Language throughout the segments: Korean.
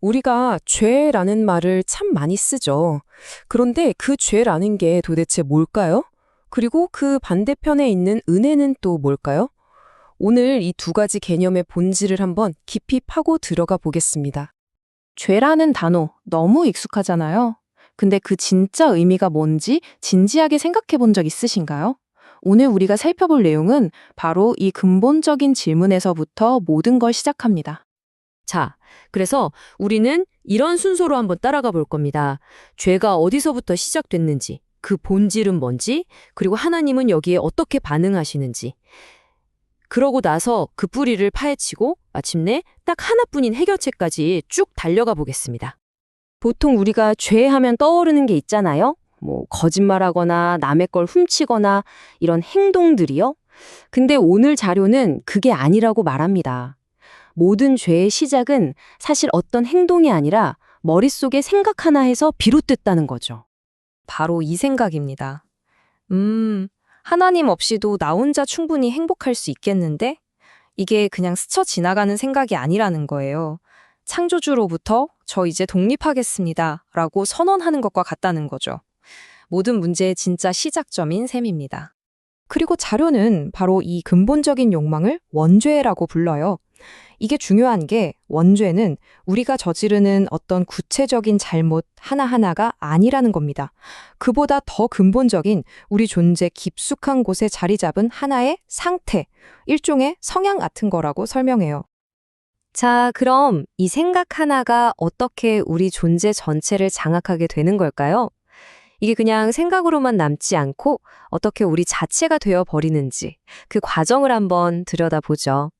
우리가 죄라는 말을 참 많이 쓰죠. 그런데 그 죄라는 게 도대체 뭘까요? 그리고 그 반대편에 있는 은혜는 또 뭘까요? 오늘 이 두 가지 개념의 본질을 한번 깊이 파고 들어가 보겠습니다. 죄라는 단어 너무 익숙하잖아요. 근데 그 진짜 의미가 뭔지 진지하게 생각해 본 적 있으신가요? 오늘 우리가 살펴볼 내용은 바로 이 근본적인 질문에서부터 모든 걸 시작합니다. 자, 그래서 우리는 이런 순서로 한번 따라가 볼 겁니다. 죄가 어디서부터 시작됐는지, 그 본질은 뭔지, 그리고 하나님은 여기에 어떻게 반응하시는지. 그러고 나서 그 뿌리를 파헤치고 마침내 딱 하나뿐인 해결책까지 쭉 달려가 보겠습니다. 보통 우리가 죄하면 떠오르는 게 있잖아요. 뭐 거짓말하거나 남의 걸 훔치거나 이런 행동들이요. 근데 오늘 자료는 그게 아니라고 말합니다. 모든 죄의 시작은 사실 어떤 행동이 아니라 머릿속에 생각 하나 해서 비롯됐다는 거죠. 바로 이 생각입니다. 음, 하나님 없이도 나 혼자 충분히 행복할 수 있겠는데? 이게 그냥 스쳐 지나가는 생각이 아니라는 거예요. 창조주로부터 저 이제 독립하겠습니다. 라고 선언하는 것과 같다는 거죠. 모든 문제의 진짜 시작점인 셈입니다. 그리고 자료는 바로 이 근본적인 욕망을 원죄라고 불러요. 이게 중요한 게 원죄는 우리가 저지르는 어떤 구체적인 잘못 하나하나가 아니라는 겁니다. 그보다 더 근본적인 우리 존재 깊숙한 곳에 자리 잡은 하나의 상태, 일종의 성향 같은 거라고 설명해요. 자, 그럼 이 생각 하나가 어떻게 우리 존재 전체를 장악하게 되는 걸까요? 이게 그냥 생각으로만 남지 않고 어떻게 우리 자체가 되어 버리는지 그 과정을 한번 들여다보죠.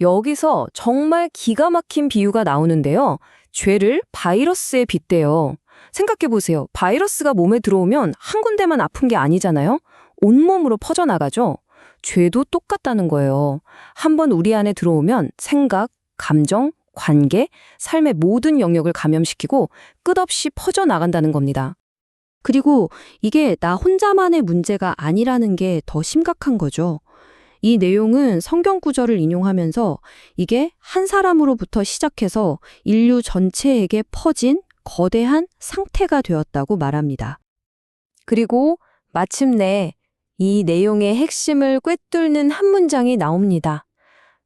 여기서 정말 기가 막힌 비유가 나오는데요. 죄를 바이러스에 빗대요. 생각해보세요. 바이러스가 몸에 들어오면 한 군데만 아픈 게 아니잖아요? 온몸으로 퍼져나가죠? 죄도 똑같다는 거예요. 한번 우리 안에 들어오면 생각, 감정, 관계, 삶의 모든 영역을 감염시키고 끝없이 퍼져나간다는 겁니다. 그리고 이게 나 혼자만의 문제가 아니라는 게 더 심각한 거죠. 이 내용은 성경 구절을 인용하면서 이게 한 사람으로부터 시작해서 인류 전체에게 퍼진 거대한 상태가 되었다고 말합니다. 그리고 마침내 이 내용의 핵심을 꿰뚫는 한 문장이 나옵니다.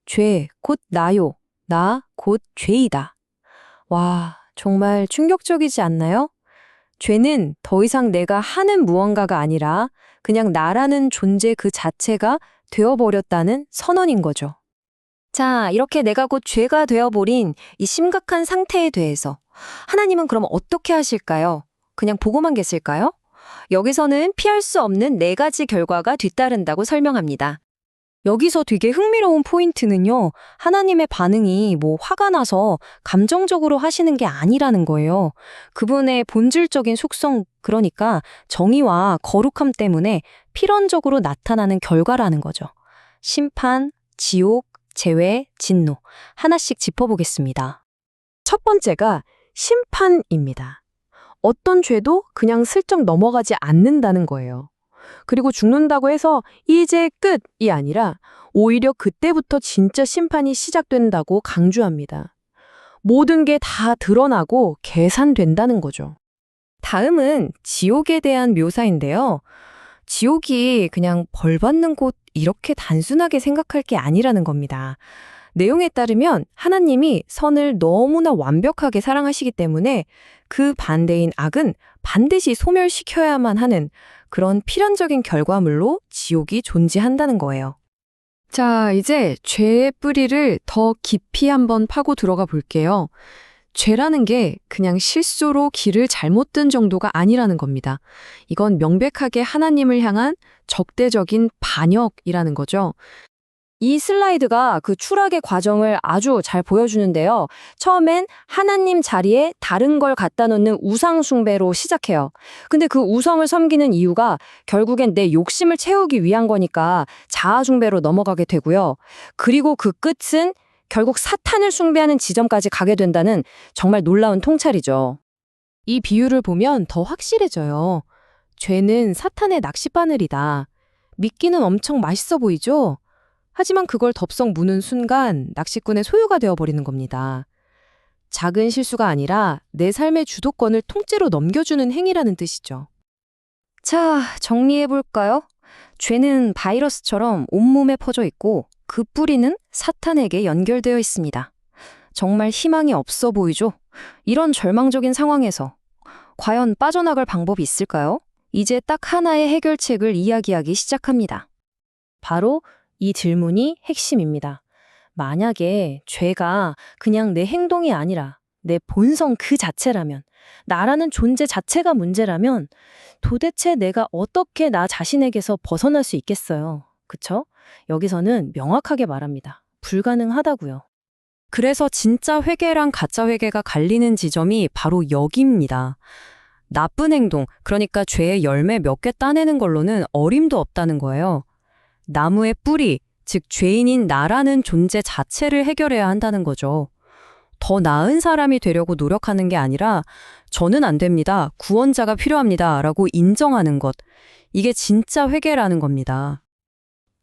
죄, 곧 나요. 나, 곧 죄이다. 와, 정말 충격적이지 않나요? 죄는 더 이상 내가 하는 무언가가 아니라 그냥 나라는 존재 그 자체가 되어버렸다는 선언인 거죠. 자, 이렇게 내가 곧 죄가 되어버린 이 심각한 상태에 대해서 하나님은 그럼 어떻게 하실까요? 그냥 보고만 계실까요? 여기서는 피할 수 없는 네 가지 결과가 뒤따른다고 설명합니다. 여기서 되게 흥미로운 포인트는요, 하나님의 반응이 뭐 화가 나서 감정적으로 하시는 게 아니라는 거예요. 그분의 본질적인 속성, 그러니까 정의와 거룩함 때문에 필연적으로 나타나는 결과라는 거죠. 심판, 지옥, 재회, 진노. 하나씩 짚어보겠습니다. 첫 번째가 심판입니다. 어떤 죄도 그냥 슬쩍 넘어가지 않는다는 거예요. 그리고 죽는다고 해서 이제 끝이 아니라 오히려 그때부터 진짜 심판이 시작된다고 강조합니다. 모든 게 다 드러나고 계산된다는 거죠. 다음은 지옥에 대한 묘사인데요. 지옥이 그냥 벌 받는 곳 이렇게 단순하게 생각할 게 아니라는 겁니다. 내용에 따르면 하나님이 선을 너무나 완벽하게 사랑하시기 때문에 그 반대인 악은 반드시 소멸시켜야만 하는 그런 필연적인 결과물로 지옥이 존재한다는 거예요. 자, 이제 죄의 뿌리를 더 깊이 한번 파고 들어가 볼게요. 죄라는 게 그냥 실수로 길을 잘못 든 정도가 아니라는 겁니다. 이건 명백하게 하나님을 향한 적대적인 반역이라는 거죠. 이 슬라이드가 그 추락의 과정을 아주 잘 보여주는데요. 처음엔 하나님 자리에 다른 걸 갖다 놓는 우상 숭배로 시작해요. 근데 그 우성을 섬기는 이유가 결국엔 내 욕심을 채우기 위한 거니까 자아 숭배로 넘어가게 되고요. 그리고 그 끝은 결국 사탄을 숭배하는 지점까지 가게 된다는 정말 놀라운 통찰이죠. 이 비유를 보면 더 확실해져요. 죄는 사탄의 낚싯바늘이다. 미끼는 엄청 맛있어 보이죠? 하지만 그걸 덥석 무는 순간 낚시꾼의 소유가 되어버리는 겁니다. 작은 실수가 아니라 내 삶의 주도권을 통째로 넘겨주는 행위라는 뜻이죠. 자, 정리해볼까요? 죄는 바이러스처럼 온몸에 퍼져 있고 그 뿌리는 사탄에게 연결되어 있습니다. 정말 희망이 없어 보이죠? 이런 절망적인 상황에서 과연 빠져나갈 방법이 있을까요? 이제 딱 하나의 해결책을 이야기하기 시작합니다. 바로 이 질문이 핵심입니다. 만약에 죄가 그냥 내 행동이 아니라 내 본성 그 자체라면, 나라는 존재 자체가 문제라면 도대체 내가 어떻게 나 자신에게서 벗어날 수 있겠어요? 그쵸? 여기서는 명확하게 말합니다. 불가능하다고요. 그래서 진짜 회계랑 가짜 회계가 갈리는 지점이 바로 여기입니다. 나쁜 행동, 그러니까 죄의 열매 몇 개 따내는 걸로는 어림도 없다는 거예요. 나무의 뿌리, 즉 죄인인 나라는 존재 자체를 해결해야 한다는 거죠. 더 나은 사람이 되려고 노력하는 게 아니라 저는 안 됩니다. 구원자가 필요합니다. 라고 인정하는 것. 이게 진짜 회개라는 겁니다.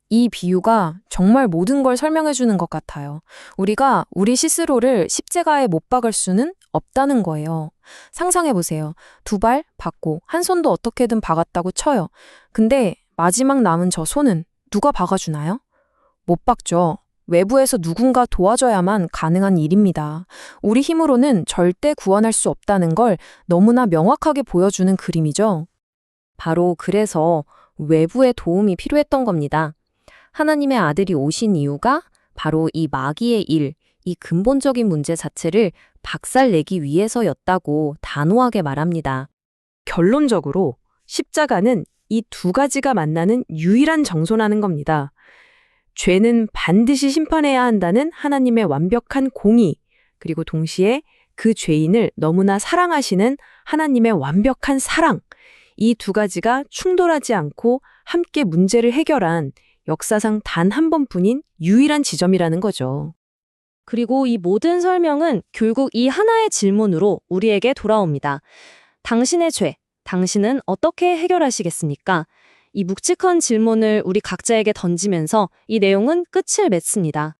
이 비유가 정말 모든 걸 설명해 주는 것 같아요. 우리가 우리 스스로를 십자가에 못 박을 수는 없다는 거예요. 상상해 보세요. 두 발 박고 한 손도 어떻게든 박았다고 쳐요. 근데 마지막 남은 저 손은 누가 박아주나요? 못 박죠. 외부에서 누군가 도와줘야만 가능한 일입니다. 우리 힘으로는 절대 구원할 수 없다는 걸 너무나 명확하게 보여주는 그림이죠. 바로 그래서 외부의 도움이 필요했던 겁니다. 하나님의 아들이 오신 이유가 바로 이 마귀의 일, 이 근본적인 문제 자체를 박살내기 위해서였다고 단호하게 말합니다. 결론적으로 십자가는 이 두 가지가 만나는 유일한 정소라는 겁니다. 죄는 반드시 심판해야 한다는 하나님의 완벽한 공의, 그리고 동시에 그 죄인을 너무나 사랑하시는 하나님의 완벽한 사랑, 이 두 가지가 충돌하지 않고 함께 문제를 해결한 역사상 단 한 번뿐인 유일한 지점이라는 거죠. 그리고 이 모든 설명은 결국 이 하나의 질문으로 우리에게 돌아옵니다. 당신의 죄, 당신은 어떻게 해결하시겠습니까? 이 묵직한 질문을 우리 각자에게 던지면서 이 내용은 끝을 맺습니다.